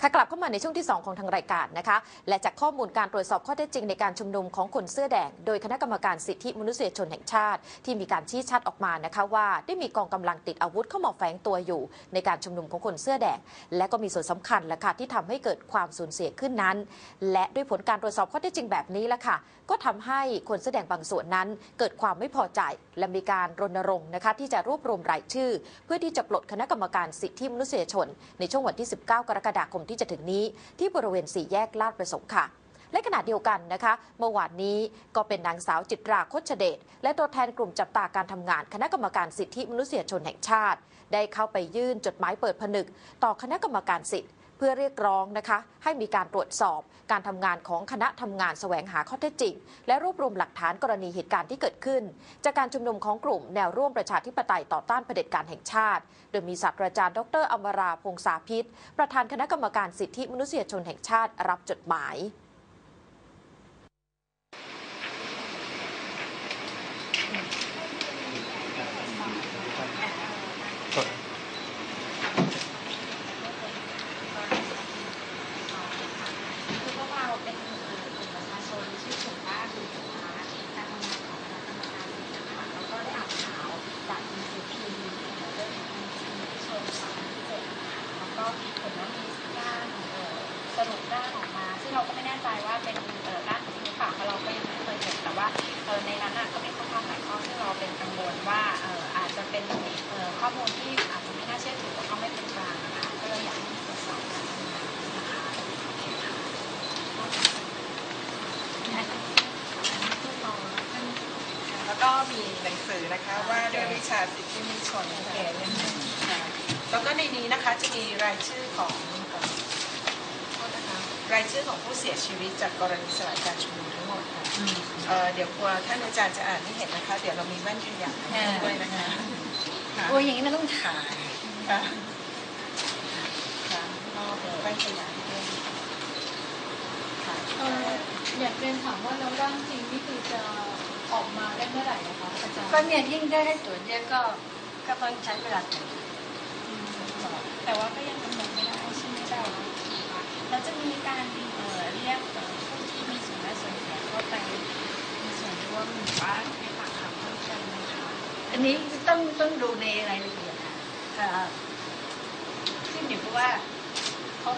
ค่ะกลับเข้ามาในช่วงที่ 2 ของทางรายการนะคะ และจากข้อมูลการตรวจสอบข้อเท็จจริงในการชุมนุมของคนเสื้อแดง โดยคณะกรรมการสิทธิมนุษยชนแห่งชาติ ที่มีการชี้ชัดออกมานะคะว่าได้มีกองกำลังติดอาวุธเข้ามาแฝงตัวอยู่ ในการชุมนุมของคนเสื้อแดง และก็มีส่วนสำคัญและค่ะที่ทำให้เกิดความสูญเสียขึ้นนั้น และด้วยผลการตรวจสอบข้อเท็จจริงแบบนี้ละค่ะ ก็ทำให้คนเสื้อแดงบางส่วนนั้น เกิดความไม่พอใจและมีการรณรงค์นะคะที่จะรวบรวมรายชื่อ เพื่อที่จะปลดคณะกรรมการสิทธิมนุษยชน ในช่วงวันที่ 19 กรกฎาคมที่จะถึงนี้ที่บริเวณสี่แยกลาดประสงค์ค่ะ และขณะเดียวกันนะคะ เมื่อวานนี้ก็เป็นนางสาวจิตราโคชเดชและตัวแทนกลุ่มจับตาการทำงาน คณะกรรมการสิทธิมนุษยชนแห่งชาติ ได้เข้าไปยื่นจดหมายเปิดผนึก ต่อคณะกรรมการสิทธิ เพื่อเรียกร้องนะคะ ให้มีการตรวจสอบการทำงานของคณะทำงานแสวงหาข้อเท็จจริง และรวบรวมหลักฐานกรณีเหตุการณ์ที่เกิดขึ้น จากการชุมนุมของกลุ่มแนวร่วมประชาธิปไตยต่อต้านเผด็จการแห่งชาติ โดยมีศาสตราจารย์ดรอมราพงษาพิษ ประธานคณะกรรมการสิทธิมนุษยชนแห่งชาติรับจดหมาย คือพวกเราเป็นกลุ่มประชาชนชื่อกลุ่มว่าคือสุภาการทำงานของคณะกรรมการนะคะแล้วก็ได้อ่านข่าวจากหนังสือพิมพ์เรื่องของสิทธิมนุษยชนสามที่เจ็ดนะคะ แล้วก็เห็นว่ามีร่างสรุปร่างออกมา ซึ่งเราก็ไม่แน่ใจว่าเป็นเอ่อร่างจริงหรือเปล่าเพราะเราก็ยังไม่เคยเห็นแต่ว่าเอ่อในนั้นน่ะก็มีข้อความหลายข้อซึ่เราเป็นกังวลว่าเอ่ออาจจะเป็นเอ่อข้อมูลที่อาจจะไม่น่าเชื่อถือแล้วก็ไม่เป็นกลางนะคะก็เลยอยากให้ตรวจสอบการทำงานนะคะแล้วก็มีหนังสือนะคะว่าด้วยวิชาสิทธิมนุษยชนค่ะค่ะ แล้วก็ในนี้นะคะจะมีรายชื่อของเอ่อโทษนะคะรายชื่อของผู้เสียชีวิตจากกรณีสลายการชุมนุมทั้งหมดค่ะเอ่อเดี๋ยวกลัวท่านอาจารย์จะอ่านไม่เห็นนะคะ เดี๋ยวเรามีแว่นขยายให้ด้วยนะคะค่ะโอ้ยอย่างนี้มันต้องถ่ายค่ะค่ะก็แว่นขยายให้ด้วยค่ะเอ่ออยากเรียนถามว่าแล้วร่างจริงนี่คือจะออกมาได้เมื่อไหร่นะคะอาจารย์ก็เนี่ยยิ่งได้ให้ตรวจเยอะก็ก็ต้องใช้เวลาตรวจ แต่ว่าก็ยังกำหนดไม่ได้ใช่ไหมคะแล้วจะมีการเอ่อเรียกเอ่อผู้ที่มีส่วนได้ส่วนเสียเข้าไปมีส่วนร่วมหรือว่าให้ปากคำเพิ่มเติมไหมคะอันนี้ต้องต้องดูในรายละเอียดนะเอ่อขึ้นอยู่กับว่าเขา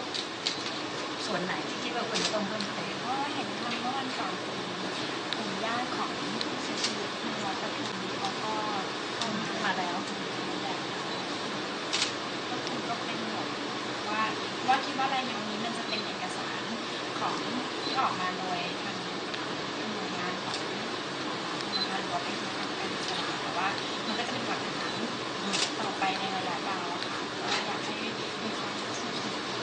ส่วนไหนที่คิดว่าควรจะต้องเพิ่มเติมเพราะว่าเห็นทางเมื่อวันก่อนกลุ่มกลุ่มญาติของผู้เสียชีวิตทางวัดปทุมเขาก็เข้ามาแล้วก็คือก็เป็นห่วงว่าว่าคิดว่ารายงานนี้มันจะเป็นเอกสารของ ที่ออกมาโดยทางทางหน่วยงานของของรัฐนะคะหรือว่าเป็นทางการอิสระแต่ว่ามันก็จะเป็นหลักฐานต่อไปในระยะยาวอะค่ะก็อยากให้มีความชื่อถือ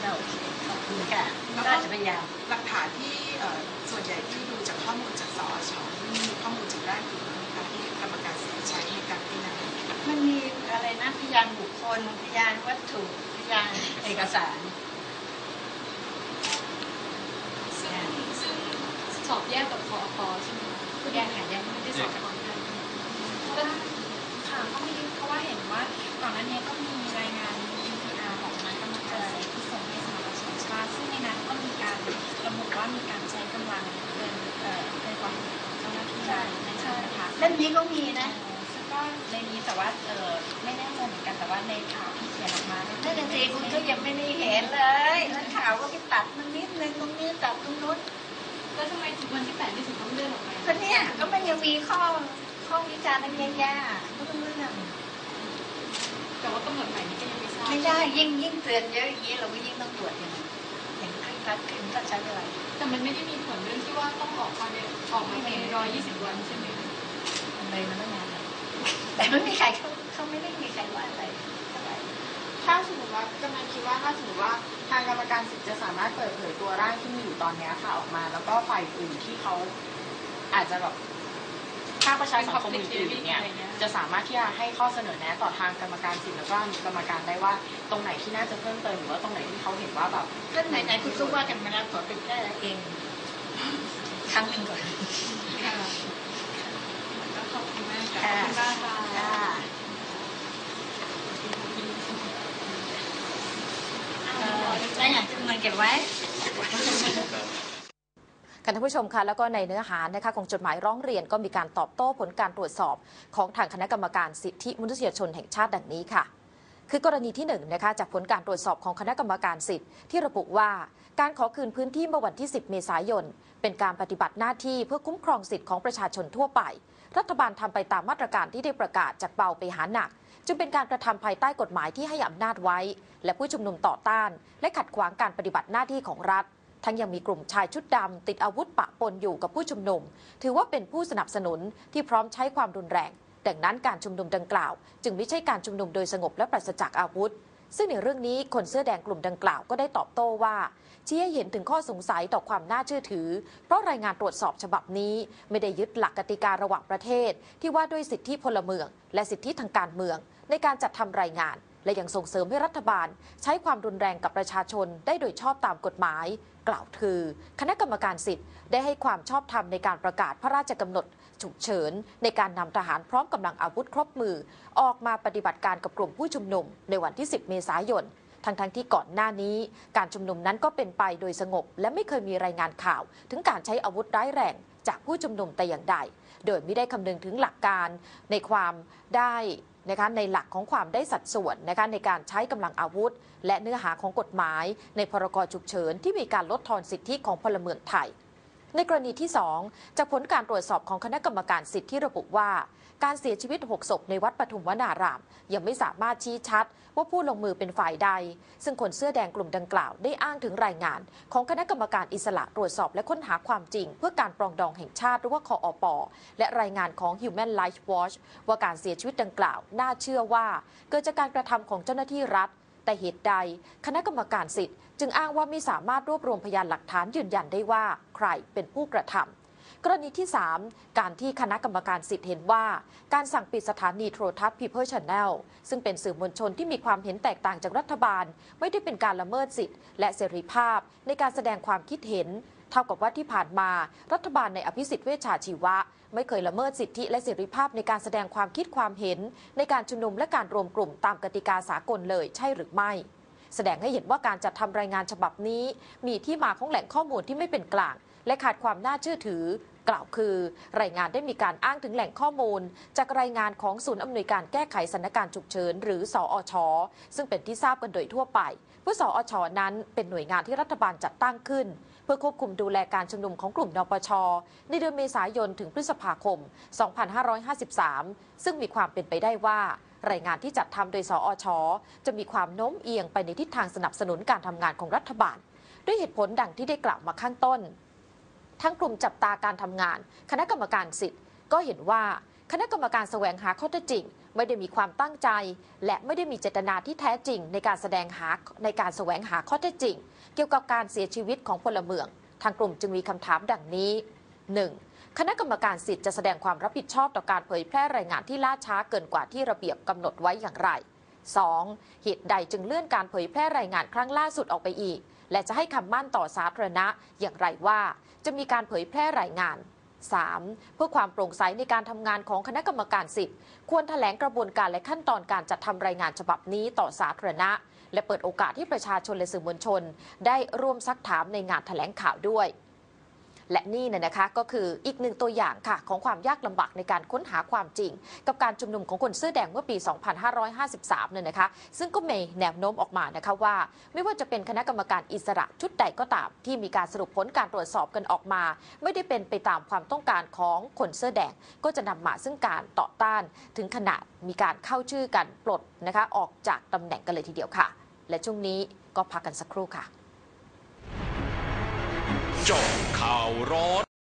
เราโอเคขอบคุณค่ะน่าจะพยายามหลักฐานที่เอ่อส่วนใหญ่ที่ดูจากข้อมูลจากสอชที่มีข้อมูลจากด้านอื่นนะคะที่กรรมการสิทธิใช้ในการพิจารณามันมีอะไรนะพยานบุคคลพยานวัตถุพยานเอกสาร ซึ่งซึ่ง สอบแยกกับพอพใช่ไหมคะแยกค่ะแยกไม่ได้สอบพร้อมกันเพราะว่าค่ะก็มีเพราะว่าเห็นว่าก่อนหน้านี้ก็มีรายงาน UPR ของคณะกรรมการที่ส่งให้สหประชาชาติซึ่งในนั้นก็มีการระบุว่ามีการใช้กำลังเกินเอ่อเกินกว่าเหตุของเจ้าหน้าที่ในนั้นนะคะเล่มนี้ก็มีนะซึ่งก็ในนี้แต่ว่าเออไม่แน่ใจเหมือนกันแต่ว่าในข่าวที่เขียนออกมานั่นน่ะสิคุณก็ยังไม่ได้เห็นเลยแล้วข่าวก็ไปตัดมันนิดนึงตรงนี้ตัดตรงนู้น วทำไมถึงวันที่แปดนี่ถึงต้องเลื่อนออกไปก็เนี่ยก็มันยังมีข้อข้อวิจารณ์อะไรแย่ๆก็ต้องเรื่องแต่ว่ากำหนดใหม่นี่ก็ยังไม่ทราบไม่ได้ยิ่งยิ่งเตือนเยอะอย่างนี้เราก็ยิ่งต้องตรวจอย่างนี้เห็นคลิกลัดขึ้นก็ใช้เวลาแต่มันไม่ได้มีผลเรื่องที่ว่าต้องออกภายในออกมาภายในร้อยยี่สิบวันใช่ไหมคะมันเลยมันตั้งนานแล้วแต่ไม่มีใครเขาเขาไม่ได้มีใครว่าอะไรเท่าไหร่ถ้าสมมติว่ากำลังคิดว่าถ้าสมมติว่า ทางกรรมการสิทธิ์จะสามารถเปิดเผยตัวร่างที่มีอยู่ตอนเนี้ยค่ะออกมา แล้วก็ฝ่ายอื่นที่เขาอาจจะแบบภาคประชาสังคมอื่นๆเนี่ยจะสามารถที่จะให้ข้อเสนอแนะต่อทางกรรมการสิทธิ์แล้วก็กรรมการได้ว่าตรงไหนที่น่าจะเพิ่มเติมหรือว่าตรงไหนที่เขาเห็นว่าแบบก็ไหนๆคุณก็ว่ากันมาแล้วขอเป็นแค่เองครั้งหนึ่งก่อนค่ะขอบคุณมากค่ะ ก็บไว้ท่านผู้ชมคะแล้วก็ในเนื้อหานะคะของจดหมายร้องเรียนก็มีการตอบโต้ผลการตรวจสอบของทางคณะกรรมการสิทธิมนุษยชนแห่งชาติดังนี้ค่ะ คือกรณีที่1นงนะคะจากผลการตรวจสอบของคณะกรรมการสิทธิ์ที่ระบุว่าการขอคืนพื้นที่เมื่อวันที่ 10 เมษายน เป็นการปฏิบัติหน้าที่เพื่อคุ้มครองสิทธิของประชาชนทั่วไป รัฐบาลทำไปตามมาตรการที่ได้ประกาศจากเบาไปหาหนัก จึงเป็นการกระทำภายใต้กฎหมายที่ให้อำนาจไว้ และผู้ชุมนุมต่อต้าน และขัดขวางการปฏิบัติหน้าที่ของรัฐ ทั้งยังมีกลุ่มชายชุดดำติดอาวุธปะปนอยู่กับผู้ชุมนุม ถือว่าเป็นผู้สนับสนุนที่พร้อมใช้ความรุนแรง ดังนั้นการชุมนุมดังกล่าว จึงไม่ใช่การชุมนุมโดยสงบและปราศจากอาวุธ ซึ่งในเรื่องนี้คนเสื้อแดงกลุ่มดังกล่าวก็ได้ตอบโต้ว่าชี้ให้เห็นถึงข้อสงสัยต่อความน่าเชื่อถือ เพราะรายงานตรวจสอบฉบับนี้ ไม่ได้ยึดหลักกติการะหว่างประเทศ ที่ว่าด้วยสิทธิพลเมือง และสิทธิทางการเมือง ในการจัดทำรายงาน และยังส่งเสริมให้รัฐบาล ใช้ความรุนแรงกับประชาชนได้โดยชอบตามกฎหมาย กล่าวคือ คณะกรรมการสิทธิ์ได้ให้ความชอบธรรมในการประกาศพระราชกำหนดฉุกเฉิน ในการนำทหารพร้อมกำลังอาวุธครบมือ ออกมาปฏิบัติการกับกลุ่มผู้ชุมนุม ในวันที่ 10 เมษายนทั้งๆทที่ก่อนหน้านี้ การชุมนุมนั้นก็เป็นไปโดยสงบ และไม่เคยมีรายงานข่าว ถึงการใช้อาวุธร้ายแรงจากผู้ชุมนุมแต่อย่างใด โดยไม่ได้คำนึงถึงหลักการในความได้นะคะในหลักของความได้สัดส่วนนะคะในการใช้กำลังอาวุธ และเนื้อหาของกฎหมาย ในพรกฉุกเฉินที่มีการลดทอนสิทธิของพลเมืองไทย ในกรณีที่ 2 จากผลการตรวจสอบของคณะกรรมการสิทธิที่ระบุว่า การเสียชีวิต 6 ศพในวัดปทุมวนาราม ยังไม่สามารถชี้ชัด ว่าผู้ลงมือเป็นฝ่ายใด ซึ่งคนเสื้อแดงกลุ่มดังกล่าวได้อ้างถึงรายงาน ของคณะกรรมการอิสระตรวจสอบและค้นหาความจริง เพื่อการปรองดองแห่งชาติหรือว่าคออปและรายงานของ Human Rights Watch ว่าการเสียชีวิตดังกล่าว น่าเชื่อว่า เกิดจากการกระทำของเจ้าหน้าที่รัฐ แต่เหตุใด คณะกรรมการสิทธิ์ จึงอ้างว่าไม่สามารถรวบรวมพยานหลักฐานยืนยันได้ว่าใครเป็นผู้กระทำกรณีที่ 3 การที่คณะกรรมการสิทธิ์เห็นว่า การสั่งปิดสถานีโทรทัศน์ People Channel ซึ่งเป็นสื่อมวลชนที่มีความเห็นแตกต่างจากรัฐบาล ไม่ได้เป็นการละเมิดสิทธิ์และเสรีภาพในการแสดงความคิดเห็น เท่ากับว่าที่ผ่านมา รัฐบาลในอภิสิทธิ์เวชชาชีวะ ไม่เคยละเมิดสิทธิและเสรีภาพในการแสดงความคิดความเห็น ในการชุมนุมและการรวมกลุ่มตามกติกาสากลเลยใช่หรือไม่ แสดงให้เห็นว่าการจัดทำรายงานฉบับนี้ มีที่มาของแหล่งข้อมูลที่ไม่เป็นกลาง และขาดความน่าเชื่อถือ กล่าวคือ รายงานได้มีการอ้างถึงแหล่งข้อมูล จากรายงานของศูนย์อำนวยการแก้ไขสถานการณ์ฉุกเฉินหรือสออชซึ่งเป็นที่ทราบกันโดยทั่วไป เพื่อสอชนั้นเป็นหน่วยงานที่รัฐบาลจัดตั้งขึ้น เพื่อควบคุมดูแลการชุมนุมของกลุ่มนปช ในเดือนเมษายนถึงพฤษภาคม 2553 ซึ่งมีความเป็นไปได้ว่า รายงานที่จัดทำโดยสอชจะมีความโน้มเอียงไปในทิศทางสนับสนุนการทำงานของรัฐบาล ด้วยเหตุผลดังที่ได้กล่าวมาข้างต้น ทั้งกลุ่มจับตาการทำงาน คณะกรรมการสิทธิ์ก็เห็นว่า คณะกรรมการแสวงหาข้อเท็จจริง ไม่ได้มีความตั้งใจ และไม่ได้มีเจตนาที่แท้จริง ในการแสดงหาในการแสวงหาข้อเท็จจริง เกี่ยวกับการเสียชีวิตของพลเมือง ทางกลุ่มจึงมีคำถามดังนี้ 1. คณะกรรมการสิทธิ์จะแสดงความรับผิดชอบต่อการเผยแพร่รายงานที่ล่าช้าเกินกว่าที่ระเบียบกำหนดไว้อย่างไร 2. เหตุใดจึงเลื่อนการเผยแพร่รายงานครั้งล่าสุดออกไปอีก และจะให้คำมั่นต่อสาธารณะอย่างไรว่า จะมีการเผยแพร่รายงาน 3. เพื่อความโปร่งใสในการทำงานของคณะกรรมการสิทธิ์ควรแถลงกระบวนการและขั้นตอนการจัดทำรายงานฉบับนี้ต่อสาธารณะ และเปิดโอกาสที่ประชาชนและสื่อมวลชน ได้ร่วมซักถามในงานแถลงข่าวด้วย และนี่เนี่ยนะคะก็คืออีกหนึ่งตัวอย่างค่ะของความยากลำบากในการค้นหาความจริง กับการชุมนุมของคนเสื้อแดงเมื่อปี 2553เนี่ยนะคะ ซึ่งก็มีแนวโน้มออกมานะคะว่า ไม่ว่าจะเป็นคณะกรรมการอิสระชุดใดก็ตาม ที่มีการสรุปผลการตรวจสอบกันออกมา ไม่ได้เป็นไปตามความต้องการของคนเสื้อแดงก็จะนำมาซึ่งการต่อต้าน ถึงขนาดมีการเข้าชื่อกันปลดนะคะออกจากตำแหน่งกันเลยทีเดียวค่ะ และช่วงนี้ก็พักกันสักครู่ค่ะ เจาะข่าวร้อน